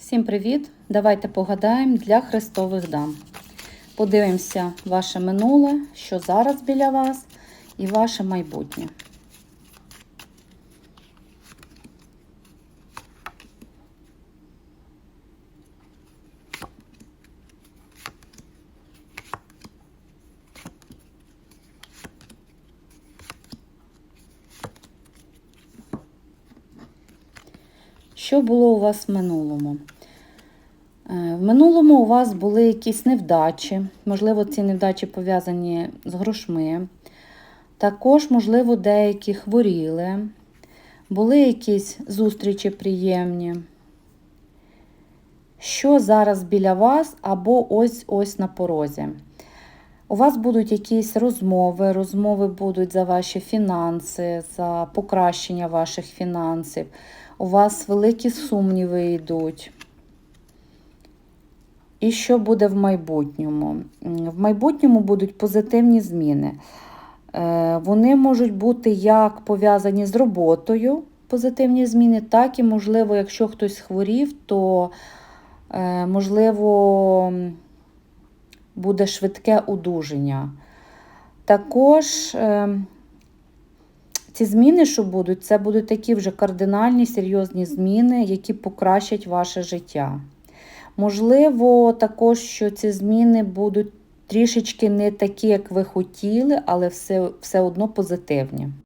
Всім привіт! Давайте погадаємо для Христових дам. Подивимося ваше минуле, що зараз біля вас, і ваше майбутнє. Що було у вас в минулому? Е, В минулому у вас були якісь невдачі, можливо, ці невдачі пов'язані з грошми. Також, можливо, деякі хворіли, були якісь зустрічі приємні. Що зараз біля вас або ось ось на порозі? У вас будуть якісь розмови, розмови будуть за ваші фінанси, за покращення ваших фінансів. У вас великі сумніви йдуть. І що буде в майбутньому? В майбутньому будуть позитивні зміни. Е, Вони можуть бути як пов'язані з роботою, позитивні зміни, так і, можливо, якщо хтось хворів, то, е, можливо, буде швидке одужання. Також е, ці зміни, що будуть, це будуть такі вже кардинальні, серйозні зміни, які покращать ваше життя. Можливо, також, що ці зміни будуть трішечки не такі, як ви хотіли, але все, все одно позитивні.